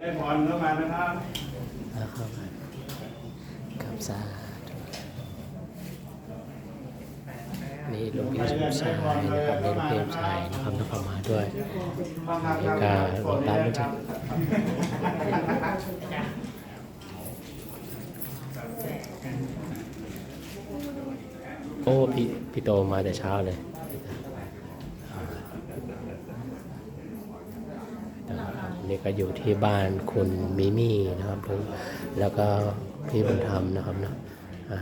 ได้พรเข้ามานะครับแล้วเข้ามากับสาธุนี่หลวงพี่สมชายนะครับนี่หลวงพี่สมชายนะครับแล้วก็มาด้วยนี่ก็หลวงตาไม่ถึงโอ้พี่พี่โตมาแต่เช้าเลยนะครับนี่ ก็อยู่ที่บ้านคุณมิมี่นะครับผมแล้วก็พี่บุญธรรมนะครับเนาะอ่า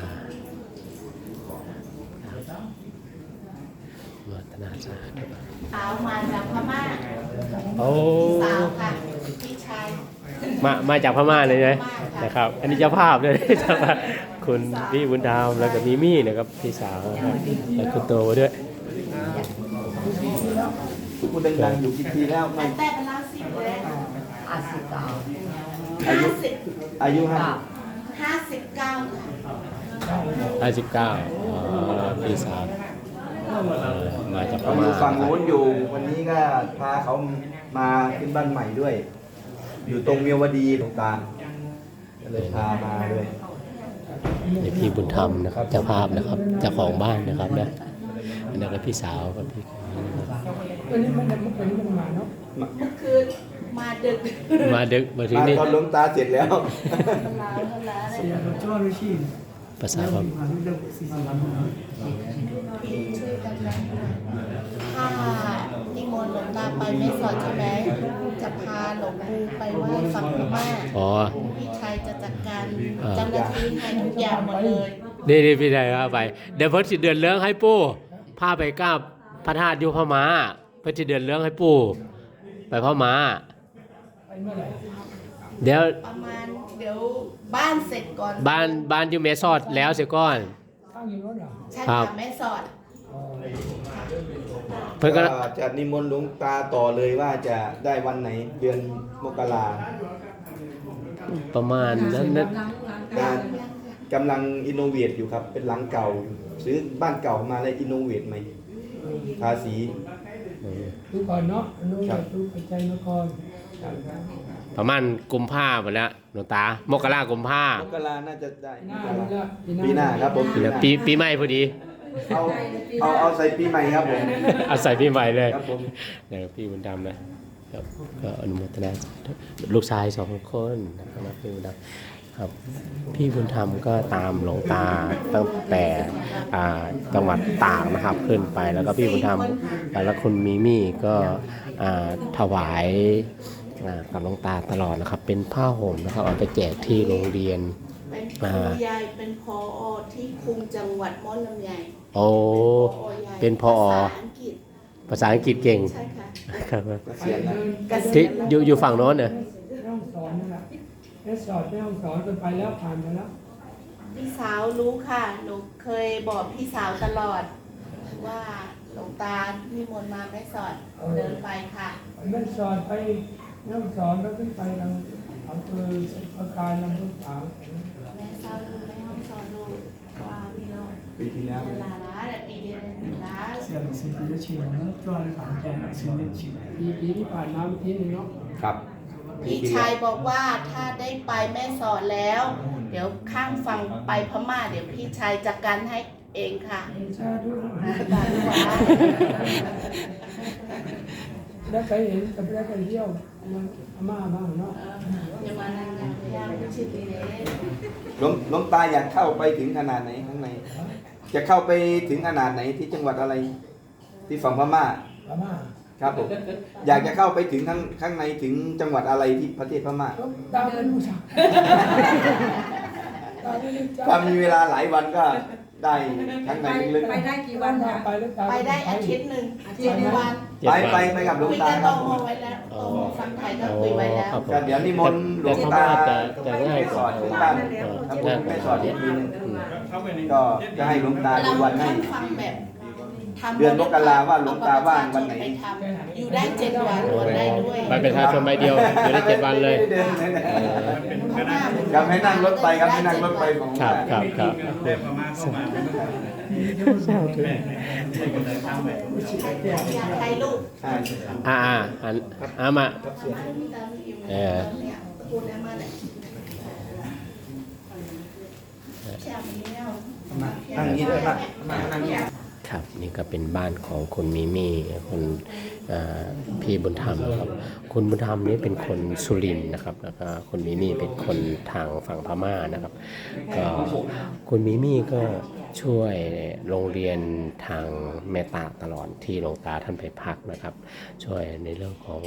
วัฒนาสาธุสาวมาจากพม่าโอ้สาวค่ะพี่ชายมามาจากพม่าเลยนะพม่าค่ะนะครับ อันนี้เจ้าภาพเลยเจ้าภาพคุณพี่บุญธรรมแล้วก็มิมี่นะครับพี่สาวนะครับแล้วคุณโตด้วยพูดดังๆอยู่กี่ปีแล้วไม่แต่เป็นลาสิบเลย อาสิเก่าอายุห้าสิบอายุห้าห้าสิบเก้าค่ะ59อ๋อพี่สาวเอ่อมาจากพเราอม่ายู่ฝั่งนะครัโน้บนอยู่ วันนี้ก็พาเขามาขึ้นบ้านใหม่ด้วย อยู่ตรงเมียวดีตรงกลางก็เลยพามาด้วยนี่พี่บุญธรรมนะครับเจ้าภาพนะครับเจ้าของบ้านนะครับนะอันนั้นก็พี่สาวกับพี่วันนี้มันเมื่อคืนนี้มันมาเนาะเมื่อคืน มาดึกมาดึกมาถึงมานี่ตอนหลวงตาเสร็จแล้วลาวก็ลาเสียรถจ้อรถชีพภาษาพม่าผ่านเรื่องสี่สิบวันพี่ช่วยกันนะถ้านิมนต์หลวงตาไปไม่สอดใช่ไหมจะพาหลวงปู่ไปไหว้ฝั่งพม่าอ๋อพี่ชายจะจัดการอ่าเจ้าหน้าที่ให้ทุกอย่างหมดเลยนี่นี่พี่ชายว่าไป เดี๋ยวเพิ่นสิเดือนเลื้องให้ปู่พาไปกราบพระธาตุอยู่พม่าเพิ่นสิเดือนเลื้องให้ปู่ไปพม่า ไปเมื่อไหร่เดี๋ยวประมาณเดี๋ยวบ้านเสร็จก่อนบ้านบ้านอยู่เมซอดแล้วเสียก่อน ข้างอยู่รถเหรอใช่ครัค่ะบ แม่สอดเพิ่นก็ก็จะนิมนต์หลวงตาต่อเลยว่าจะได้วันไหนเดือนมกราประมาณนั้นนั้นการกำลังอินโนเวทอยู่ครับ เป็นหลังเก่าซื้อบ้านเก่ามาแล้วอินโนเวทใหม่ทาสี ดูก่อนเนาะดูก่อนดูปัจจัยนครประมาณกุมภาพันธ์แล้วหลวงตามกรากุมภามกราน่าจะได้หน้าดูละปีหน้าครับผมเดี๋ยวปีปีใหม่พอดี เอาเอาเอาใส่ปีใหม่ครับผมอาศัยปีใหม่เลยครับผมเดี๋ยวพี่บุญดำนะครับก็อนุโมทนาสาธุลูกชายสองคนนะครับพี่บุญดำ ครับพี่บุญธรรมก็ตามหลวงตาตั้งแต่อ่าจังหวัดตากนะครับขึ้นไปแล้วก็พี่บุญธรรมแล้วคุณมิมี่ก็อ่าถวายอ่ากับหลวงตาตลอดนะครับ เป็นผ้าห่มนะครับเอาไปแจกที่โรงเรียนเป็นครูใหญ่เป็นพอที่คุมจังหวัดม่อนลำไยโอ้ผอใหญ่เป็นผอภาษาอังกฤษภาษาอังกฤษเก่งใช่ค่ะครับเกษียณแล้วเกษีที่ยณแล้วอยู่อยู่ฝั่งโน้นเน่ะห้อ งสอนนี่แหละแม่สอนแม่ห้องสอนกันไปแล้วผ่านไปแล้ว พี่สาวรู้ค่ะ หนูเคยบอกพี่สาวตลอด ว่าหลวงตานิมนต์มาไม่สอดเดินไปค่ะแม่สอนไปแม่ห้องสอนแล้วขึ้นไปทางอำเภอประการลำพูนสาวแม่เศร้าดูแม่ห้องสอนดูว่าพี่น้องปีที่แล้วเวลาละแต่ปีเดียวละเสียงสิ่งที่จะเชียร์นะจ้อยสามแกนสิ่งที่เชียร์ปีปีที่ผ่านมาเมื่อกี้นี่เนาะ ครับ พี่ชายบอกว่าถ้าได้ไปแม่สอดแล้ว เดี๋ยวข้างฝั่งไปพม่า เดี๋ยวพี่ชายจัดการให้เองค่ะชาดูตามว่าได้ไปเห็นกับได้ไปเที่ยวมันอาม่าบ้างเนาะอย่ามานั่งกันยากไม่ชิดเลยหลวงหลวงตาอยากเข้าไปถึงขนาดไหนข้างในจะเข้าไปถึงขนาดไหนที่จังหวัดอะไร ที่ฝั่งพม่าอาม่า ครับผม อยากจะเข้าไปถึงข้างข้างในถึงจังหวัดอะไรที่ประเทศพม่าตาเป็นผู้ชายตาเป็นผู้ชายถ้ามีเวลาหลายวันก็ได้ข้างในลึกไปได้กี่วันคะไปแล้วตาไปได้อาทิตย์หนึ่งเจ็ดวันๆไปไปไปกับหลวงคุยตากันคตรับอผมมไว้แล้วตอมฝั่งไทยก็คุยไว้แล้วครับผมก็เดี๋ยวนิมนต์หลวงตาจะจะง่ายไม่กสอว่าดถึงบ้านทำบุญไม่สอดอีกทีหนึงก็จะให้หลวงตาดูเราวันให้ ท่านฟังแบบ ทำเดือนมกราว่าหลวงตาว่างวันไหนไปทำอยู่ได้เจ็ดวันรวมได้ด้วยไปเป็นประชาชนใบเดียวอยู่ได้เจ็ดวันเลยไม่ได้เดินเลยนะเป็นคณะครับให้นั่งรถไปครับให้นั่งรถไปของครับ ครับครับแม่พม่าเข้ามาแม่แม่ให้คนเดินทางไปอยากถ่ายรูปใช่อ่าอ่าอันอ่ามาครับเสียงเออพูดแล้วมาเลยแค่นี้แล้วมานั่งนี้ด้วยมามานั่งนี้ ครับนี่ก็เป็นบ้านของคุณมิมี่คุณพี่บุญธรรมนะครับคุณบุญธรรมนี่เป็นคนสุรินทร์นะครับแล้วก็คุณมิมี่เป็นคนทางฝั่งพม่านะครับก็คุณมิมี่ก็ช่วยโรงเรียนทางแม่ตาตลอดที่หลวงตาท่านไปพักนะครับ ช่วยในเรื่องของ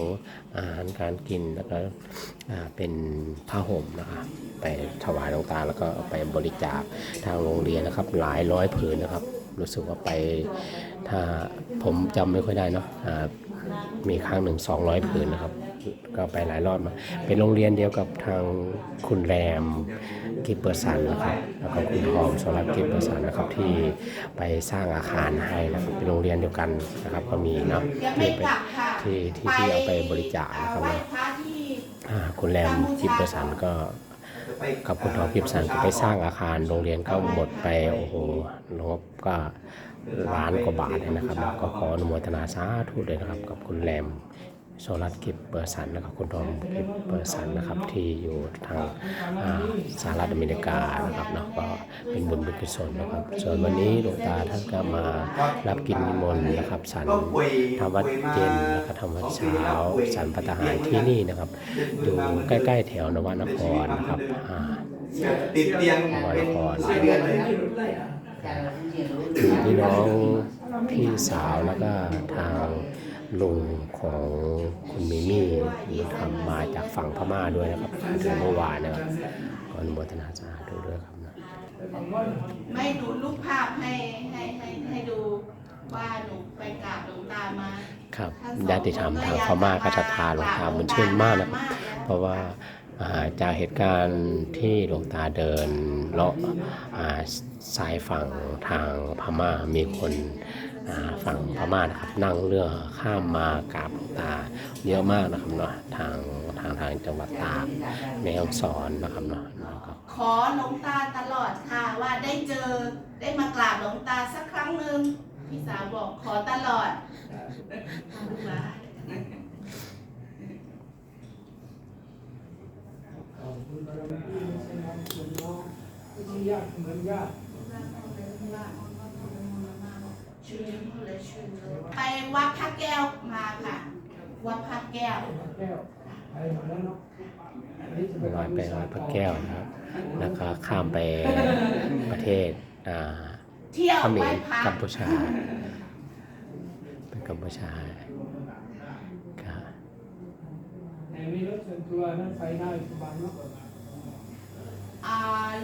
อาหารการกินแล้วก็เป็นผ้าห่มนะครับไปถวายหลวงตาแล้วก็ไปบริจาคทางโรงเรียนนะครับ หลายร้อยผืนนะครับ รู้สึกว่าไปถ้าผมจำไม่ค่อยได้เนาะมีครั้งหนึ่ง200ผืนนะครับ ก็ไปหลายรอบมา เป็นโรงเรียนเดียวกับทางคุณแรมกิปเปอร์สันนะครับ แล้วก็คุณทองสรัตกิปเปอร์สันนะครับที่ไปสร้างอาคารให้นะครับเป็นโรงเรียนเดียวกันนะครับ ก็มีเนาะที่ไปที่ที่ที่เอาไปบริจาคนะครับนะคุณแรมกิปเปอร์สันก็ กับคุณทองกิปสันก็ไปสร้างอาคารโรงเรียนก็หมดไปโอ้โหงบก็ล้านกว่าบาทเลยนะครับ แล้วก็ขออนุโมทนาสาธุเลยนะครับ กับคุณแรม โซลัสกิปเปอร์สันนะครับคุณทอมกิปเปอร์สันนะครับที่อยู่ทางสหรัฐอเมริกานะครับเนาะก็เป็นบุญบุญกุศลนะครับ ส่วนวันนี้หลวงตาท่านก็มารับกินนิมนต์นะครับสันทำวัดเย็นแล้วก็ทำวัดเช้าสันพัฒหารที่นี่นะครับอยู่ใกล้ๆแถวนวนครนะครับอ่าติดเตียงนวเป็นนครหลายเดือนเลยมีพี่น้องพี่สาวแล้วก็ทาง ลุงของคุณมิมี่ทำมาจากฝั่งพม่าด้วยนะครับถึงเมื่อวานนะครับก็อนุโมทนาสาธุด้วยครับนะไม่ดูรูปภาพให้ให้ให้ให้ดูว่าหนูไปกราบหลวงตามาครับญาติธรรมทางพม่าก็ศรัทธาหลวงตาบุญชื่นมากนะครับเพราะว่าอ่าจากเหตุการณ์ที่หลวงตาเดินเลาะอ่าสายฝั่งทางพม่ามีคนอ่า ฝั่งพม่านะครับนั่งเรือข้ามมากราบหลวงตาเยอะมากนะครับเนาะทางทางทางจังหวัดตากแม่ฮ่องสอนนะครับเนาะแล้วก็ขอหลวงตาตลอดค่ะว่าได้เจอได้มากราบหลวงตาสักครั้งหนึ่งพี่สาวบอกขอตลอดลูกหลานขอบคุณบารมีที่มีสนามส่วนน้องที่ญาติเหมือนญาติ ไปวัดพระแก้วมาค่ะ วัดพระแก้วแก้วไปหมดแล้วเนาะอันนี้จะเป็นร้อยไปร้อยพระแก้วนะครับแล้วก็ข้ามไปประเทศอ่าเที่ยวเขมไหว้รพระกัมพูชา เป็นกัมพูชาครับแต่มีรถส่วนตัวนั้นไปได้สบายเนาะอ่า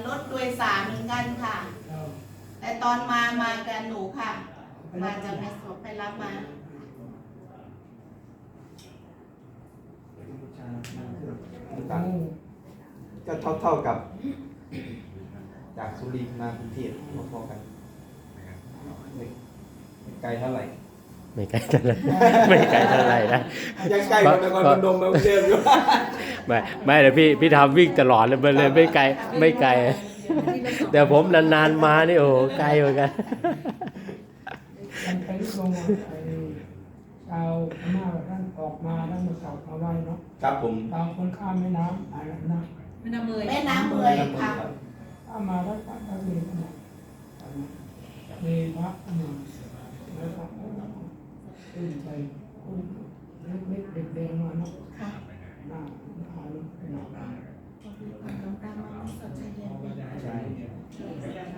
รถโดยสารเหมือนกันค่ะเราแต่ตอนมามากันหนูค่ะ มาจากแม่สวไปรับมาตั้งก็เท่าเท่าๆกับ จากสุรินทร์มากรุงเทพพอๆกันไม่ไม่ไกลเท่าไหร่ไม่ไกลเท่าไหรไม่ไกลเท่าไหรนะยังใกล้กว่านครพนมมากรุงเทพอยู่ไม่ไม่แต่พี่พี่ทำวิ่งตลอดเลยมันเลยไม่ไกลไม่ไกล แต่ผมนานๆมานี่โอ้โหไกลเหมือนกัน มันไปลงไอ้ชาวพม่าท่านออกมาท่านมากราบมาไหว้เนาะครับผม ตามคนข้ามแม่น้ำอะไรนะไม่น่าเมยแม่น้ำเมยค่ะข้ามมาแล้วพระก็มีนะมีพระหนึ่งแล้วก็ขึ้นไปเล็กๆเด็กๆมาเนาะค่ะ หน้าหน้าลูกหน้า หลวงตามาสดใจเย็น ใช่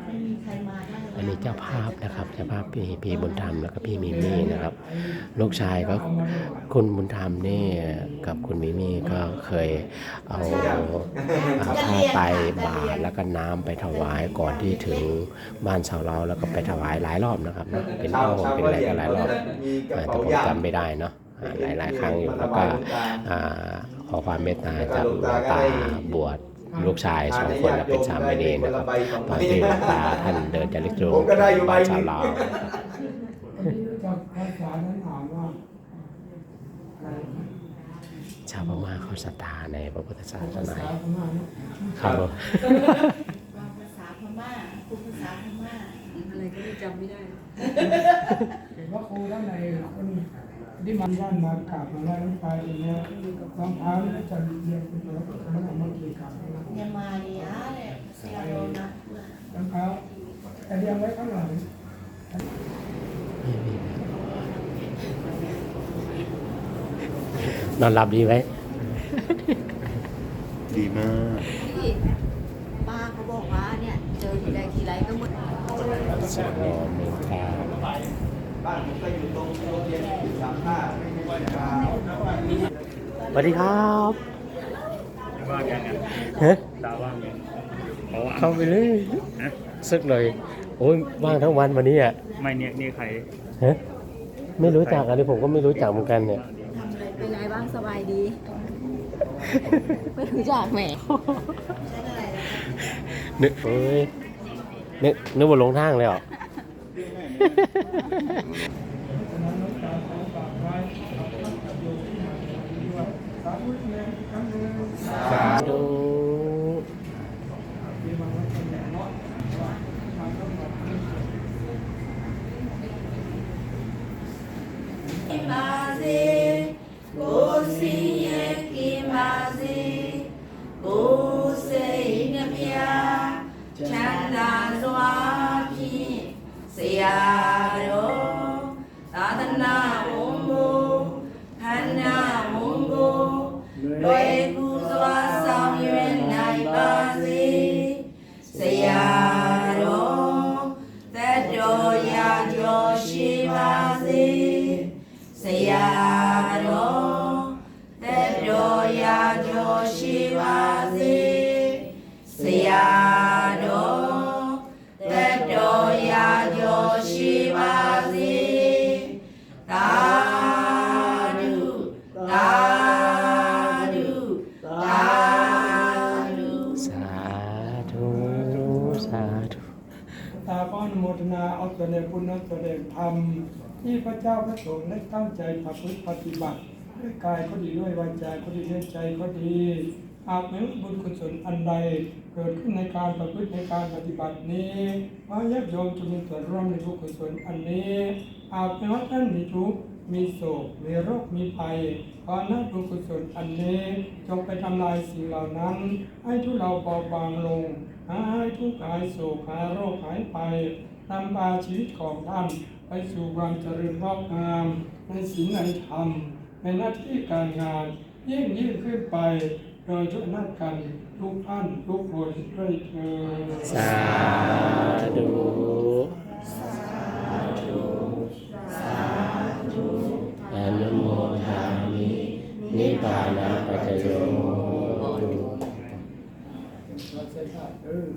ไม่มีใครมาได้เลย อันนี้เจ้าภาพนะครับเจ้าภาพพี่พี่บุญธรรมแล้วก็พี่มิมี่นะครับ ลูกชายก็คุณบุญธรรมนี่กับคุณมิมี่ก็เคยเอาผ้าไตบาตรแล้วก็น้ำไปถวายก่อนที่ถึงบ้านชาวเราแล้วก็ไปถวายหลายรอบนะครับนะเป็นผ้าห่มเป็นอะไรก็หลายรอบแต่ผมจำไม่ได้เนาะอ่ายหลายครั้งอยู่แล้วก็ขอความเมตตาจากตาบวช ลูกชายสองคนนะเป็นสามเณรนะครับตอนที่หลวงตาท่านเดินจะลิกลงผมก็ได้อยู่ใบบ้านหชาวนึ่งลาววันนี้จากภาษานั้นถามว่าอะไรนะชาวพม่าเขาศรัทธาในพระพุทธศาสภานาษาพม่าเนี่ยครับผมวางภาษาพม่าพูดภาษาพม่าอะไรก็ไม่จำไม่ได้เห็นว่าครูท่านในคน ที่มันย่านมากราบมาแล้วไปอย่างเงี้ยรองเท้าที่จะเรียนเป็นตัวคณะธรรมกีกาเนี่ยมาดีอะเนี่ยเสียโดนนะรองเท้าแต่เรียงไว้ข้างหลังนอนหลับดีไหมดีมากป้าเขาบอกว่าเนี่ย เจอทีไรทีไรก็หมดสวัสดีครับานผมก็อยู่ตรงโรงเรียนสามท่าสวัสดีครับว่างยังไงฮะดาว่างยังเพราะว่าเข้าไปเลยซึกเลยโอ้ยว่างทั้งวันวันนี้อะไม่เนี่ยนี่ใครฮะไม่รู้จักอันนี้ผมก็ไม่รู้จักเหมือนกันเนี่ยเป็นไรบ้างสบายดีไม่รู้จักแหมนึกเอ้ยนึกนึกว่าหลงทางเลยเหรอ สาธุมาสิ လွယ်ကူ เจ้าพระสงฆ์ได้ตั้งใจประพฤติปฏิบัติด้วยกายก็ดีด้วยวาจาก็ดีด้วยใจก็ดีหากไม่บุญกุศลอันใดเกิดขึ้นในการประพฤติในการปฏิบัตินี้ขอญาติโยมจะมีส่วนร่วมในบุญกุศลอันนี้หากไม่ว่าท่านมีทุกข์มีโศกมีโรคมีภัยขอนักบุญกุศลอันนี้จงไปทำลายสิ่งเหล่านั้น ให้ทุเราเบาบางลงหายทุกข์หายโศกหายโรคหายไปนำพาชีวิตของท่าน ไปสู่ความเจริญงอกงามในสิ่งในธรรม ในหน้าที่การงาน ยิ่งยิ่งขึ้นไป โดยทุกนักกันทุกท่านทุกคนด้วยเถิดสาธุสาธุอนุโมทามินิพพานาปัจจโยโหตุเราใช้ชาติเออ